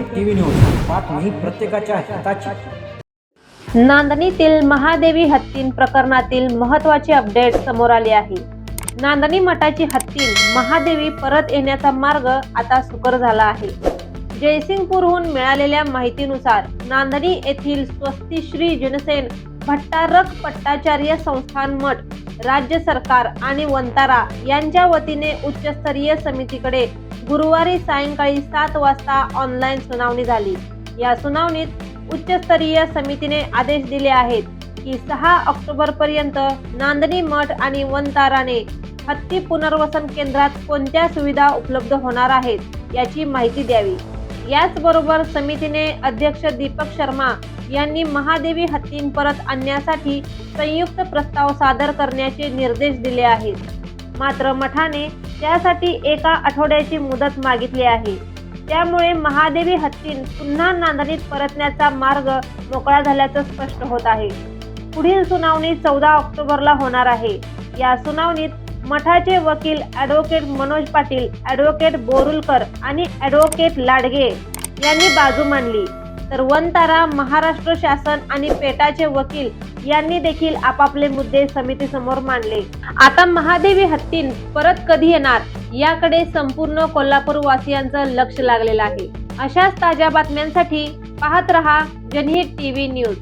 TV news. बातमी प्रत्येकाच्या हिताची. नांदणीतील महादेवी हत्तीन प्रकरणातील महत्त्वाची अपडेट समोर आले आहे. नांदणी मठाची हत्तीन महादेवी परत येण्याचा मार्ग आता सुकर झाला आहे. जयसिंगपूरहून मिळालेल्या माहितीनुसार नांदणी येथील स्वस्ती श्री जनसेन भट्टारक पट्टाचार्य संस्थान मठ राज्य सरकार आणि वंतारा यांच्या वतीने उच्चस्तरीय समितीकडे गुरुवारी सायंकाळी सात वाजता ऑनलाईन सुनावणी झाली. या सुनावणीत उच्चस्तरीय समितीने आदेश दिले आहेत की सहा ऑक्टोबर पर्यंत नांदणी मठ आणि वनताराने हत्ती पुनर्वसन केंद्रात कोणत्या सुविधा उपलब्ध होणार आहेत याची माहिती द्यावी. याचबरोबर समितीने अध्यक्ष दीपक शर्मा यांनी महादेवी हत्तीं परत आणण्यासाठी संयुक्त प्रस्ताव सादर करण्याचे निर्देश दिले आहेत. मात्र मठाने त्यासाठी एका आठवड्याची मुदत मागितली आहे. त्यामुळे महादेवी हत्तीन पुन्हा नांदणीत परतण्याचा मार्ग मोकळा झाल्याचं स्पष्ट होत आहे. पुढील सुनावणी चौदा ऑक्टोबरला होणार आहे. या सुनावणीत मठाचे वकील ॲडव्होकेट मनोज पाटील ॲडव्होकेट बोरुलकर आणि ॲडव्होकेट लाडगे यांनी बाजू मांडली. तर वनतारा महाराष्ट्र शासन आणि पेटाचे वकील यांनी देखील आपापले मुद्दे समितीसमोर मांडले. आता महादेवी हत्तीन परत कधी येणार? याकडे संपूर्ण कोल्हापूर वासियांचं लक्ष लागलेलं आहे. अशाच ताज्या बातम्यांसाठी पाहत रहा जनहित टीव्ही न्यूज.